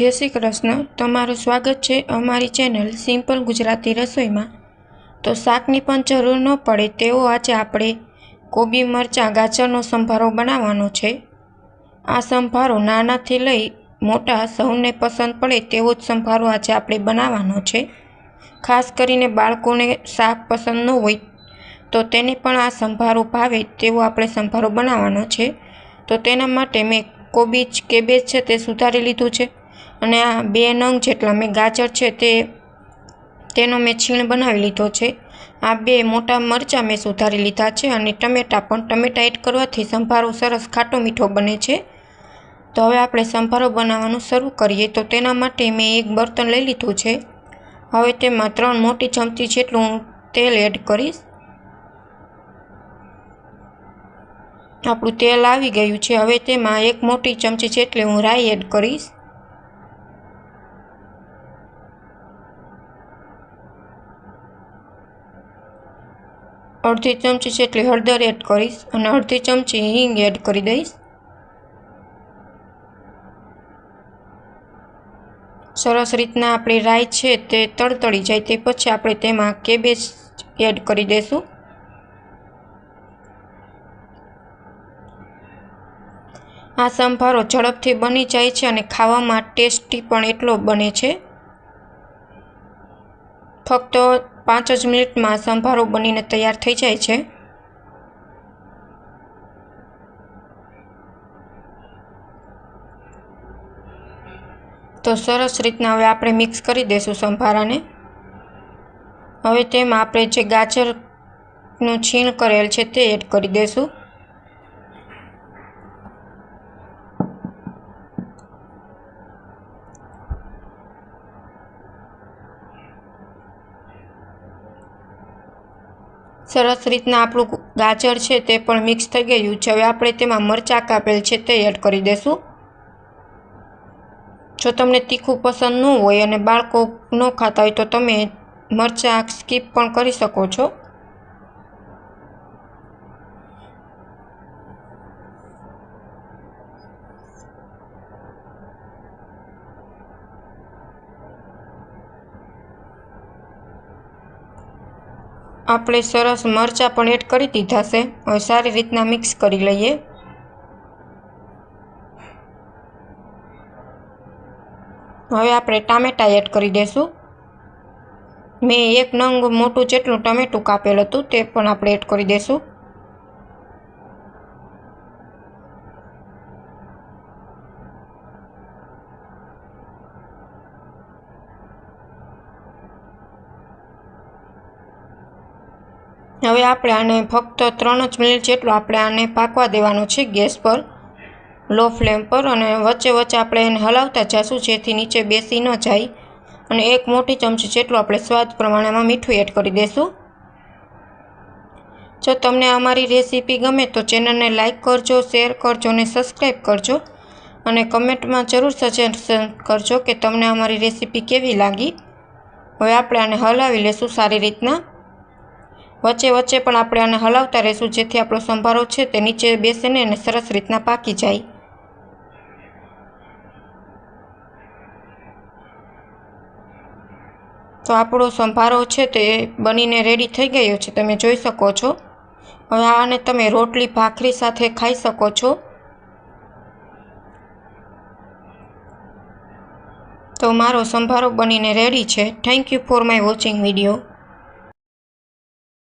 જય શ્રી કૃષ્ણ. તમારું સ્વાગત છે અમારી ચેનલ સિમ્પલ ગુજરાતી રસોઈમાં. તો શાકની પણ જરૂર ન પડે તેવો આજે આપણે કોબી, મરચાં, ગાજરનો સંભારો બનાવવાનો છે. આ સંભારો નાનાથી લઈ મોટા સૌને પસંદ પડે તેવો જ સંભારો આજે આપણે બનાવવાનો છે. ખાસ કરીને બાળકોને શાક પસંદ ન હોય તો તેને પણ આ સંભારો ભાવે તેવો આપણે સંભારો બનાવવાનો છે. તો તેના માટે મેં કોબીજ કેબેજ છે તે સુધારી લીધું છે. અને આ બે નંગ જેટલા મેં ગાજર છે તે, તેનો મેં છીણ બનાવી લીધો છે. આ બે મોટા મરચાં મેં સુધારી લીધા છે અને ટમેટાં પણ ટમેટાં એડ કરવાથી સંભારો સરસ ખાટો મીઠો બને છે. તો હવે આપણે સંભારો બનાવવાનું શરૂ કરીએ. તો તેના માટે મેં એક બર્તન લઈ લીધું છે. હવે તેમાં ત્રણ મોટી ચમચી જેટલું તેલ એડ કરીશ. આપણું તેલ આવી ગયું છે. હવે તેમાં એક મોટી ચમચી જેટલી હું રાઈ એડ કરીશ. અડધી ચમચી જેટલી હળદર એડ કરીશ અને અડધી ચમચી હિંગ એડ કરી દઈશ. સરસ રીતના આપણી રાઈ છે તે તળતળી જાય તે પછી આપણે તેમાં કેબેજ એડ કરી દઈશું આ સંભારો ઝડપથી બની જાય છે અને ખાવામાં ટેસ્ટી પણ એટલો બને છે. ફક્ત પાંચ જ મિનિટમાં સંભારો બનીને તૈયાર થઈ જાય છે. તો સરસ રીતના હવે આપણે મિક્સ કરી દઈશું સંભારાને. હવે તેમાં આપણે જે ગાજરનું છીણ કરેલ છે તે એડ કરી દઈશું સરસ રીતના આપણું ગાજર છે તે પણ મિક્સ થઈ ગયું છે. હવે આપણે તેમાં મરચાં કાપેલ છે તે એડ કરી દઈશું જો તમને તીખું પસંદ ન હોય અને બાળકો ન ખાતા હોય તો તમે મરચાં સ્કીપ પણ કરી શકો છો. આપણે સરસ મરચાં પણ એડ કરી દીધા છે. હવે સારી રીતના મિક્સ કરી લઈએ. હવે આપણે ટામેટાં એડ કરી દઈશું મેં એક નંગ મોટું જેટલું ટમેટું કાપેલ હતું તે પણ આપણે એડ કરી દઈશું હવે આપણે આને ફક્ત ત્રણ જ મિનિટ જેટલું આપણે આને પાકવા દેવાનું છે ગેસ પર, લો ફ્લેમ પર અને વચ્ચે વચ્ચે આપણે એને હલાવતા જઈશું જેથી નીચે બેસી ન જાય. અને એક મોટી ચમચી જેટલું આપણે સ્વાદ પ્રમાણેમાં મીઠું એડ કરી દઈશું જો તમને અમારી રેસીપી ગમે તો ચેનલને લાઇક કરજો, શેર કરજો અને સબસ્ક્રાઈબ કરજો. અને કમેન્ટમાં જરૂર સજેશન કરજો કે તમને અમારી રેસીપી કેવી લાગી. હવે આપણે આને હલાવી લેશું સારી રીતના. વચ્ચે વચ્ચે પણ આપણે આને હલાવતા રહીશું, જેથી આપણો સંભારો છે તે નીચે બેસે ને અને સરસ રીતના પાકી જાય. તો આપણો સંભારો છે તે બનીને રેડી થઈ ગયો છે, તમે જોઈ શકો છો. હવે આને તમે રોટલી, ભાખરી સાથે ખાઈ શકો છો. તો મારો સંભારો બનીને રેડી છે. Thank you for my watching video